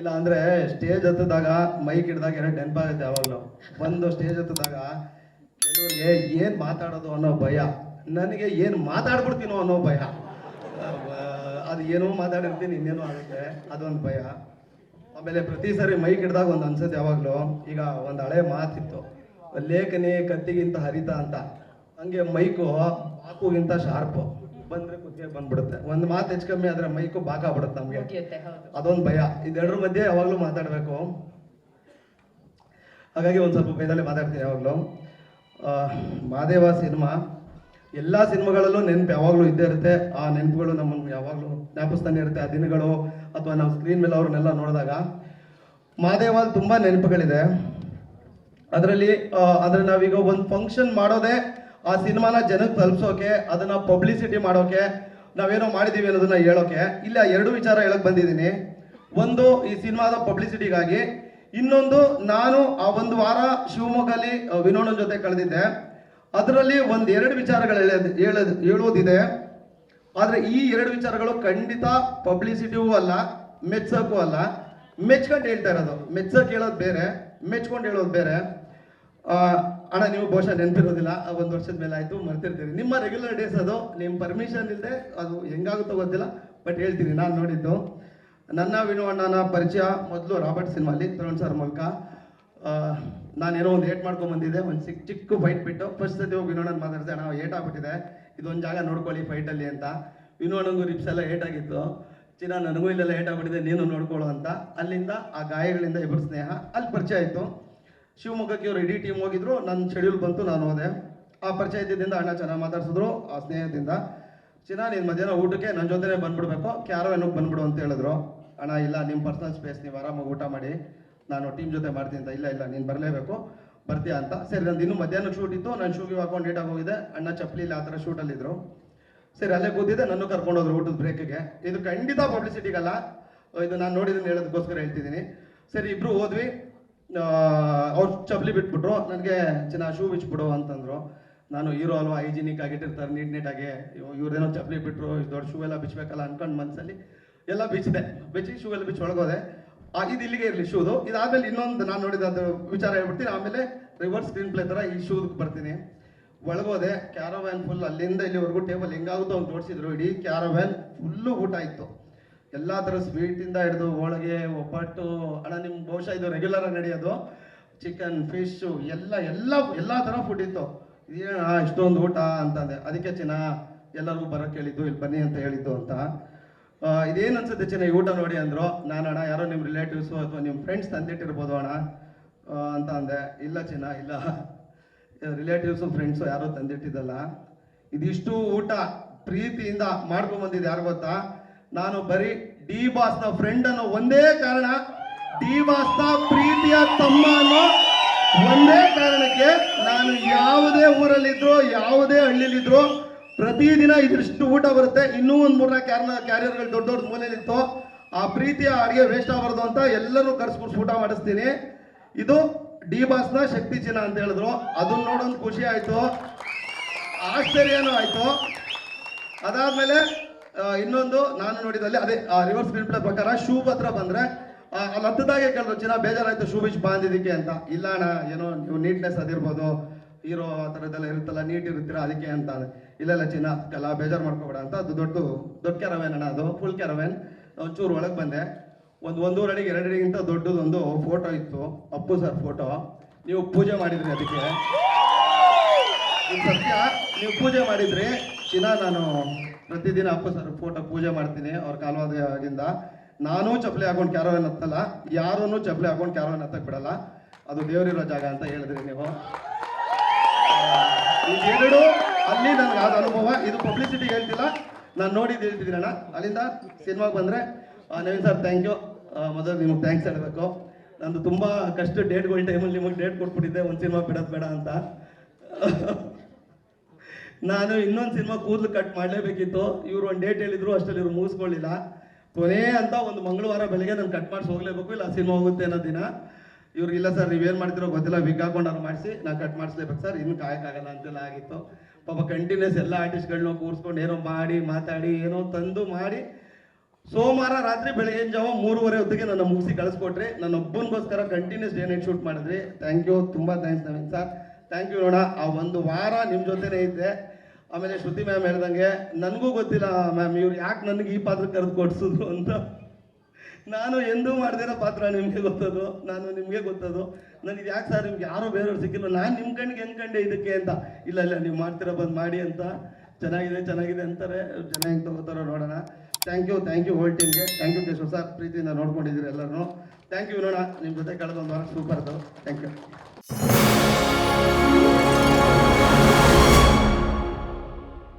ಇಲ್ಲ ಅಂದ್ರೆ stage ಹತ್ತದಾಗ mic ಹಿಡಿದಾಗ ಎರಡು ನೆನಪಾಗುತ್ತೆ ಯಾವಾಗಲೂ. ಒಂದು ಸ್ಟೇಜ್ ಹತ್ತದಾಗ ಕೆಲವರಿಗೆ ಏನ್ ಮಾತಾಡೋದು ಅನ್ನೋ ಭಯ, ನನಗೆ ಏನ್ ಮಾತಾಡ್ಬಿಡ್ತೀನೋ ಅನ್ನೋ ಭಯ. ಅದು ಏನೋ ಮಾತಾಡಿರ್ತೀನಿ, ಇನ್ನೇನೋ ಆಗುತ್ತೆ, ಅದೊಂದು ಭಯ. ಆಮೇಲೆ ಪ್ರತಿ ಸಾರಿ ಮೈಕ್ ಹಿಡಿದಾಗ ಒಂದು ಅನ್ಸುತ್ತೆ ಯಾವಾಗಲೂ, ಈಗ ಒಂದು ಹಳೆ ಮಾತಿತ್ತು, ಲೇಖನೆ ಕತ್ತಿಗಿಂತ ಹರಿತ ಅಂತ. ಹಂಗೆ ಮೈಕು ಹಾಕುಗಿಂತ ಶಾರ್ಪು ಬಂದ್ರೆ ಕುತ್ತಿಗೆ ಬಂದ್ಬಿಡುತ್ತೆ. ಒಂದು ಮಾತು ಹೆಚ್ಚು ಕಮ್ಮಿ ಆದ್ರೆ ಮೈಕು ಬಾಕಾಗ್ಬಿಡುತ್ತೆ ನಮ್ಗೆ. ಮುಗಿಯುತ್ತೆ ಹೌದು. ಅದೊಂದು ಭಯ. ಇದೆರಡರ ಮಧ್ಯೆ ಯಾವಾಗಲೂ ಮಾತಾಡಬೇಕು. ಹಾಗಾಗಿ ಒಂದು ಸ್ವಲ್ಪ ಮೇಲೆ ಮಾತಾಡ್ತೀನಿ ಯಾವಾಗಲೂ. ಮಾದೇವ ಸಿನಿಮಾ. ಎಲ್ಲ ಸಿನಿಮಾಗಳಲ್ಲೂ ನೆನಪು ಯಾವಾಗಲೂ ಇದ್ದೇ ಇರುತ್ತೆ. ಆ ನೆನಪುಗಳು ನಮ್ಮನ್ನು ಯಾವಾಗಲೂ ಜ್ಞಾಪಿಸ್ತಾನೆ ಇರುತ್ತೆ. ಆ ದಿನಗಳು ಅಥವಾ ನಾವು ಸ್ಕ್ರೀನ್ ಮೇಲೆ ಅವ್ರನ್ನೆಲ್ಲ ನೋಡಿದಾಗ. ಮಾದೇವಲ್ಲಿ ತುಂಬ ನೆನಪುಗಳಿದೆ. ಅದರಲ್ಲಿ ಅಂದ್ರೆ ನಾವೀಗ ಒಂದು ಫಂಕ್ಷನ್ ಮಾಡೋದೇ ಆ ಸಿನಿಮಾನ ಜನಕ್ಕೆ ತಲುಪಿಸೋಕೆ ಅದನ್ನ ಪಬ್ಲಿಸಿಟಿ ಮಾಡೋಕೆ ನಾವೇನೋ ಮಾಡಿದೀವಿ ಅನ್ನೋದನ್ನ ಹೇಳೋಕೆ ಇಲ್ಲ ಎರಡು ವಿಚಾರ ಹೇಳಕ್ ಬಂದಿದ್ದೀನಿ. ಒಂದು ಈ ಸಿನಿಮಾದ ಪಬ್ಲಿಸಿಟಿಗಾಗಿ ಇನ್ನೊಂದು ನಾನು ಆ ಒಂದು ವಾರ ಶಿವಮೊಗ್ಗಲ್ಲಿ ಆ, ವಿನೋದನ್ ಜೊತೆ ಕಳೆದಿದ್ದೆ. ಅದರಲ್ಲಿ ಒಂದು ಎರಡು ವಿಚಾರಗಳು ಹೇಳೋದು ಹೇಳೋದ್ ಹೇಳೋದಿದೆ. ಆದರೆ ಈ ಎರಡು ವಿಚಾರಗಳು ಖಂಡಿತ ಪಬ್ಲಿಸಿಟಿಯೂ ಅಲ್ಲ ಮೆಚ್ಚಕ್ಕೂ ಅಲ್ಲ. ಮೆಚ್ಕೊಂಡು ಹೇಳ್ತಾ ಇರೋದು. ಮೆಚ್ಚಕ್ ಹೇಳೋದು ಬೇರೆ ಮೆಚ್ಕೊಂಡು ಹೇಳೋದು ಬೇರೆ. ಅಣ್ಣ ನೀವು ಬಹುಶಃ ನೆನಪಿರೋದಿಲ್ಲ ಒಂದು ವರ್ಷದ ಮೇಲೆ ಆಯ್ತು ಮರ್ತಿರ್ತೀರಿ. ನಿಮ್ಮ ರೆಗ್ಯುಲರ್ ಡೇಸ್ ಅದು ನಿಮ್ಮ ಪರ್ಮಿಷನ್ ಇಲ್ಲದೆ ಅದು ಹೆಂಗಾಗುತ್ತೋ ಗೊತ್ತಿಲ್ಲ ಬಟ್ ಹೇಳ್ತೀನಿ ನಾನು ನೋಡಿದ್ದು. ನನ್ನ ವಿನು ಅಣ್ಣನ ಪರಿಚಯ ಮೊದಲು ರಾಬರ್ಟ್ ಸಿನಿಮಾಲಿ ತರುಣ್ ಸರ್ ಮೂಲಕ. ಆ, ನಾನೇನೋ ಒಂದು ಏಟ್ ಮಾಡ್ಕೊಂಡ್ ಬಂದಿದ್ದೆ ಒಂದು ಚಿಕ್ಕ ಚಿಕ್ಕ ಫೈಟ್ ಬಿಟ್ಟು ಫಸ್ಟ್ ಸತಿ ಹೋಗಿ ವಿನೋಣನ್ ಮಾತಾಡಿದೆ ನಾವು ಏಟ್ ಆಗ್ಬಿಟ್ಟಿದೆ ಇದೊಂದು ಜಾಗ ನೋಡ್ಕೊಳ್ಳಿ ಫೈಟಲ್ಲಿ ಅಂತ. ವಿನೋಣಂಗೂ ರಿಪ್ಸ್ ಎಲ್ಲ ಏಟ್ ಆಗಿತ್ತು. ಚಿನ್ನ ನನಗೂ ಇಲ್ಲೆಲ್ಲ ಏಟ್ ಆಗ್ಬಿಟ್ಟಿದೆ ನೀನು ನೋಡ್ಕೊಳ್ಳೋ ಅಂತ. ಅಲ್ಲಿಂದ ಆ ಗಾಯಗಳಿಂದ ಇಬ್ಬರು ಸ್ನೇಹ ಅಲ್ಲಿ ಪರಿಚಯ ಆಯಿತು. ಶಿವಮೊಗ್ಗಕ್ಕೆ ಇವರು ಇಡೀ ಟೀಮ್ ಹೋಗಿದ್ರು. ನನ್ನ ಶೆಡ್ಯೂಲ್ ಬಂತು, ನಾನು ಹೋದೆ. ಆ ಪರಿಚಯ ಇದ್ದಿದ್ದರಿಂದ ಅಣ್ಣ ಚೆನ್ನಾಗಿ ಮಾತಾಡ್ಸಿದ್ರು, ಆ ಸ್ನೇಹದಿಂದ. ಚಿನ್ನ, ನೀನು ಮಧ್ಯಾಹ್ನ ಊಟಕ್ಕೆ ನನ್ನ ಜೊತೆನೇ ಬಂದ್ಬಿಡ್ಬೇಕು. ಏನೋ ಬಂದ್ಬಿಡು ಅಂತ ಹೇಳಿದ್ರು. ಅಣ್ಣ, ಇಲ್ಲ ನಿಮ್ಮ ಪರ್ಸನಲ್ ಸ್ಪೇಸ್ ನೀವು ಆರಾಮಾಗಿ ಊಟ ಮಾಡಿ. ನಾನು ಟೀಮ್ ಜೊತೆ ಮಾಡ್ತೀನಿ ಅಂತ, ಇಲ್ಲ ಇಲ್ಲ, ನೀನು ಬರಲೇಬೇಕು. ಬರ್ತೀಯಾ ಅಂತ. ಸರಿ, ನಂದು ಇನ್ನೂ ಮಧ್ಯಾಹ್ನ ಶೂಟ್ ಇತ್ತು. ನಾನು ಶೂಗೆ ಹಾಕೊಂಡು ಲೇಟಾಗಿ ಹೋಗಿದೆ ಅಣ್ಣ ಚಪ್ಪಲಿ ಇಲ್ಲ ಆ ಥರ ಶೂಟಲ್ಲಿದ್ದರು ಸರಿ, ಅಲ್ಲೇ ಕೂತಿದ್ದೆ. ನನ್ನ ಕರ್ಕೊಂಡು ಹೋದ್ರು ಊಟದ ಬ್ರೇಕ್ಗೆ ಇದು ಖಂಡಿತ ಪಬ್ಲಿಸಿಟಿಗಲ್ಲ ಇದು ನಾನು ನೋಡಿದ್ದೀನಿ ಹೇಳೋದಕ್ಕೋಸ್ಕರ ಹೇಳ್ತಿದ್ದೀನಿ. ಸರಿ ಇಬ್ಬರು ಹೋದ್ವಿ. ಅವ್ರು ಚಪ್ಪಲಿ ಬಿಟ್ಬಿಟ್ರು. ನನಗೆ ಚಿನ್ನ ಶೂ ಬಿಚ್ಬಿಡು ಅಂತಂದ್ರು. ನಾನು ಹೀರೋ ಅಲ್ವಾ, ಹೈಜಿನಿಕ್ ಆಗಿಟ್ಟಿರ್ತಾರೆ, ನೀಟ್ ನೀಟಾಗಿ. ಇವ್ರದೇನೋ ಚಪ್ಪಲಿ ಬಿಟ್ಟರು ದೊಡ್ಡ ಶೂ ಎಲ್ಲ ಬಿಚ್ಚಬೇಕಲ್ಲ ಅನ್ಕೊಂಡು ಮನಸ್ಸಲ್ಲಿ ಎಲ್ಲ ಬಿಚ್ಚಿದೆ ಬಿಚ್ಚಿ ಶೂ ಎಲ್ಲ ಬಿಚ್ಚಿ ಒಳಗೋದೆ. ಇದು ಇಲ್ಲಿಗೆ ಇರಲಿ ಶೂದು. ಇದಾದಮೇಲೆ ಇನ್ನೊಂದು ನಾನು ನೋಡಿದ ಅದು ವಿಚಾರ ಹೇಳ್ಬಿಡ್ತೀನಿ. ಆಮೇಲೆ ರಿವರ್ಸ್ ಸ್ಕ್ರೀನ್ ಪ್ಲೇ ಥರ ಈ ಶೂದಕ್ಕೆ ಬರ್ತೀನಿ. ಒಳಗೋದೆ. ಕ್ಯಾರವ್ಯಾನ್ ಫುಲ್ ಅಲ್ಲಿಂದ ಇಲ್ಲಿವರೆಗೂ ಟೇಬಲ್ ಹೆಂಗಾಗುತ್ತೋ ಅವ್ನು ತೋರಿಸಿದ್ರು. ಇಡೀ ಕ್ಯಾರವ್ಯಾನ್ ಫುಲ್ಲು ಊಟ ಇತ್ತು. ಎಲ್ಲ ಥರ ಸ್ವೀಟಿಂದ ಹಿಡಿದು ಹೋಳಿಗೆ, ಒಬ್ಬಟ್ಟು, ಅಣ್ಣ ನಿಮ್ಮ ಬಹುಶಃ ಇದು ರೆಗ್ಯುಲರ್ ಆಗಿ ನಡೆಯೋದು. ಚಿಕನ್ ಫಿಶು ಎಲ್ಲ ಎಲ್ಲ ಎಲ್ಲ ಥರ ಫುಡ್ ಇತ್ತು. ಏನು ಇಷ್ಟೊಂದು ಊಟ ಅಂತಂದೆ. ಅದಕ್ಕೆ ಚಿನ್ನ ಎಲ್ಲರಿಗೂ ಬರೋಕ್ಕೆ ಹೇಳಿದ್ದು, ಇಲ್ಲಿ ಬನ್ನಿ ಅಂತ ಹೇಳಿದ್ದು ಅಂತ. ಇದೇನು ಅನ್ಸುತ್ತೆ ಚಿನ್ನ ಈ ಊಟ ನೋಡಿ ಅಂದರು. ನಾನು ಅಣ್ಣ ಯಾರೋ ನಿಮ್ಮ ರಿಲೇಟಿವ್ಸು ಅಥವಾ ನಿಮ್ಮ ಫ್ರೆಂಡ್ಸ್ ತಂದಿಟ್ಟಿರ್ಬೋದು ಅಣ್ಣ. ಅಂತ ಅಂದೆ. ಇಲ್ಲ ಚಿನ್ನ, ಇಲ್ಲ. ರಿಲೇಟಿವ್ಸು ಫ್ರೆಂಡ್ಸು ಯಾರೋ ತಂದಿಟ್ಟಿದ್ದಲ್ಲ. ಇದಿಷ್ಟು ಊಟ ಪ್ರೀತಿಯಿಂದ ಮಾಡ್ಕೊಂಡ್ ಬಂದಿದ್ದು ಯಾರು ಗೊತ್ತಾ? ನಾನು ಬರೀ ಡಿ ಬಾಸ್ನ ಫ್ರೆಂಡ್ ಅನ್ನೋ ಒಂದೇ ಕಾರಣ ಡಿ ಬಾಸ್ನ ಪ್ರೀತಿಯ ತಮ್ಮ ಅನ್ನೋ ಒಂದೇ ಕಾರಣಕ್ಕೆ ನಾನು ಯಾವುದೇ ಊರಲ್ಲಿದ್ರು, ಯಾವುದೇ ಹಳ್ಳಿಲಿದ್ರು ಪ್ರತಿದಿನ ಇದಿಷ್ಟು ಊಟ ಬರುತ್ತೆ. ಇನ್ನೂ ಒಂದು ಮೂರ್ನಾಲ್ಕು ಕ್ಯಾರ್ನ ಕ್ಯಾರಿಯರ್ಗಳು ದೊಡ್ಡ ದೊಡ್ಡ ಮೂಲೆಯಲ್ಲಿತ್ತು ಆ ಪ್ರೀತಿಯ ಅಡುಗೆ ವೇಸ್ಟ್ ಆಗಬಾರ್ದು ಅಂತ ಎಲ್ಲರೂ ಕರ್ಸ್ಬಿಟ್ಟು ಊಟ ಮಾಡಿಸ್ತೀನಿ. ಇದು ಡಿ ಬಾಸ್ನ ಶಕ್ತಿ ಚಿನ್ನ ಅಂತ ಹೇಳಿದ್ರು. ಅದನ್ನ ನೋಡೋದು ಖುಷಿ ಆಯ್ತು. ಆಶ್ಚರ್ಯನೂ ಆಯ್ತು. ಅದಾದಮೇಲೆ ಇನ್ನೊಂದು ನಾನು ನೋಡಿದಲ್ಲಿ ಅದೇ ರಿವರ್ಸ್ ಸ್ಕ್ರೀನ್ ಪ್ಲೇ ಪ್ರಕಾರ ಶೂ ಹತ್ರ ಬಂದ್ರೆ ಅಲ್ಲಿ ಹತ್ತದಾಗೆ ಕೇಳಿದ್ರು, ಚಿನ್ನ ಬೇಜಾರಾಯ್ತು ಶೂ ಬಿಚ್ ಬಾಂದಿದ್ದಕ್ಕೆ ಅಂತ. ಇಲ್ಲ ಅಣ್ಣ, ಏನೋ ನೀವು ನೀಟ್ನೆಸ್ ಅದಿರ್ಬೋದು ಹೀರೋ ಆ ಥರದ್ದೆಲ್ಲ ಇರುತ್ತಲ್ಲ ನೀಟ್ ಇರುತ್ತೀರಾ, ಅದಕ್ಕೆ ಅಂತ. ಇಲ್ಲ ಇಲ್ಲ, ಚಿನ್ನ ಎಲ್ಲ ಬೇಜಾರು ಮಾಡ್ಕೋಬೇಡ ಅಂತ, ಅದು ದೊಡ್ಡ ದೊಡ್ಡ ಕ್ಯಾರವೇನ್ ಅಣ್ಣ ಅದು ಫುಲ್ ಕ್ಯಾರವೇನ್ ಒಂಚೂರು ಒಳಗೆ ಬಂದೆ. ಒಂದು ಒಂದೂವರೆ ಅಡಿಗೆ, ಎರಡು ಅಡಿಗಿಂತ ದೊಡ್ಡದೊಂದು ಫೋಟೋ ಇತ್ತು. ಅಪ್ಪು ಸರ್ ಫೋಟೋ ನೀವು ಪೂಜೆ ಮಾಡಿದ್ರಿ ಅದಕ್ಕೆ. ಸತ್ಯ, ನೀವು ಪೂಜೆ ಮಾಡಿದ್ರಿ. ಚಿನ್ನ ನಾನು ಪ್ರತಿದಿನ ಅಪ್ಪ ಸರ್ ಫೋಟೋ ಪೂಜೆ ಮಾಡ್ತೀನಿ, ಅವ್ರ ಕಾಲವಾದಾಗಿಂದ ನಾನು ಚಪ್ಪಲಿ ಹಾಕೊಂಡು ಕ್ಯಾರವನ್ ಹತ್ತಲ್ಲ ಯಾರೂ ಚಪ್ಪಲಿ ಹಾಕೊಂಡು ಕ್ಯಾರವನ್ ಹತ್ತಕ್ ಬಿಡಲ್ಲ. ಅದು ದೇವರಿರೋ ಜಾಗ ಅಂತ ಹೇಳಿದ್ರಿ ನೀವು. ಎರಡು ಅಲ್ಲಿ ನನಗೆ ಆದ ಅನುಭವ. ಇದು ಪಬ್ಲಿಸಿಟಿ ಹೇಳ್ತಿಲ್ಲ, ನಾನು ನೋಡಿದ್ದು ಹೇಳ್ತಿದ್ದೀನಿ ಅಣ್ಣ. ಅಲ್ಲಿಂದ ಸಿನಿಮಾಗೆ ಬಂದರೆ ನವೀನ್ ಸರ್ ಥ್ಯಾಂಕ್ ಯು ಮೊದಲು ನಿಮಗೆ ಥ್ಯಾಂಕ್ಸ್ ಹೇಳಬೇಕು. ನಂದು ತುಂಬ ಕಷ್ಟ ಡೇಟ್ಗಳ ಟೈಮಲ್ಲಿ ನಿಮಗೆ ಡೇಟ್ ಕೊಟ್ಬಿಟ್ಟಿದ್ದೆ, ಒಂದು ಸಿನಿಮಾ ಬಿಡೋದು ಬೇಡ ಅಂತ. ನಾನು ಇನ್ನೊಂದು ಸಿನಿಮಾ ಕೂದಲು ಕಟ್ ಮಾಡಲೇಬೇಕಿತ್ತು. ಇವ್ರು ಒಂದು ಡೇಟ್ ಹೇಳಿದ್ರು ಅಷ್ಟರಲ್ಲಿ ಇವ್ರು ಮುಗಿಸ್ಕೊಳ್ಳಿಲ್ಲ. ಕೊನೆ ಅಂತ ಒಂದು ಮಂಗಳವಾರ ಬೆಳಗ್ಗೆ ನಾನು ಕಟ್ ಮಾಡಿಸಿ ಹೋಗ್ಲೇಬೇಕು, ಇಲ್ಲ ಸಿನಿಮಾ ಹೋಗುತ್ತೆ ಅನ್ನೋ ದಿನ. ಇವ್ರು, ಇಲ್ಲ ಸರ್ ನೀವೇನು ಮಾಡ್ತಿರೋ ಗೊತ್ತಿಲ್ಲ ವಿಗ್ ಹಾಕೊಂಡು ಅವ್ರು ಮಾಡಿಸಿ, ನಾನು ಕಟ್ ಮಾಡಿಸ್ಲೇಬೇಕು ಸರ್ ಇನ್ನು ಕಾಯಕ್ಕಾಗಲ್ಲ ಅಂತೆಲ್ಲ ಆಗಿತ್ತು. ಪಾಪ ಕಂಟಿನ್ಯೂಸ್ ಎಲ್ಲ ಆರ್ಟಿಸ್ಟ್ಗಳನ್ನ ಕೂರಿಸ್ಕೊಂಡು ಏನೋ ಮಾಡಿ, ಮಾತಾಡಿ, ಏನೋ ತಂದು ಮಾಡಿ. ಸೋಮವಾರ ರಾತ್ರಿ ಬೆಳಗಿನ ಜಾವ, ಮೂರುವರೆ ಹೊತ್ತಿಗೆ ನನ್ನ ಮುಗಿಸಿ ಕಳಿಸ್ಕೊಟ್ರಿ ನನ್ನ ಒಬ್ಬನಿಗೋಸ್ಕರ ಕಂಟಿನ್ಯೂಸ್ ಡೇ ಶೂಟ್ ಮಾಡಿದ್ರಿ. ಥ್ಯಾಂಕ್ ಯು ತುಂಬ thanks Naveen sir thank you ನೋಡ ಆ ಒಂದು ವಾರ ನಿಮ್ಮ ಜೊತೆನೇ ಇದ್ದೆ. ಆಮೇಲೆ ಶ್ರುತಿ ಮ್ಯಾಮ್ ಹೇಳ್ದಂಗೆ, ನನಗೂ ಗೊತ್ತಿಲ್ಲ ಮ್ಯಾಮ್ ಇವ್ರು ಯಾಕೆ ನನಗೆ ಈ ಪಾತ್ರ ಕರೆದು ಕೊಡಿಸಿದ್ರು ಅಂತ. ನಾನು ಎಂದೂ ಮಾಡ್ದಿರೋ ಪಾತ್ರ ನಿಮಗೆ ಗೊತ್ತದು, ನಾನು ನಿಮಗೆ ಗೊತ್ತದು. ನನಗೆ ಯಾಕೆ ಸರ್ ನಿಮ್ಗೆ ಯಾರೋ ಬೇರೆಯವ್ರು ಸಿಕ್ಕಿಲ್ಲ ನಾನು ನಿಮ್ಮ ಕಣ್ಣಿಗೆ ಹೆಂಗೆ ಇದಕ್ಕೆ ಅಂತ. ಇಲ್ಲ ಇಲ್ಲ, ನೀವು ಮಾಡ್ತೀರ ಬಂದು ಮಾಡಿ ಅಂತ. ಚೆನ್ನಾಗಿದೆ ಚೆನ್ನಾಗಿದೆ ಅಂತಾರೆ. ಜನ ಹೆಂಗೆ ತಗೋತಾರೋ ನೋಡೋಣ. Thank you thank you whole ಟೀಮ್ಗೆ ಥ್ಯಾಂಕ್ ಯು ಕೇಶವ್ ಸರ್ ಪ್ರೀತಿಯಿಂದ ನೋಡ್ಕೊಂಡಿದ್ದೀರಿ ಎಲ್ಲರೂ ಥ್ಯಾಂಕ್ ಯು ನೋಡೋಣ ನಿಮ್ಮ ಜೊತೆ ಕಳೆದ ಒಂದು ವಾರ ಸೂಪರ್ ಅದು ಥ್ಯಾಂಕ್ ಯು you.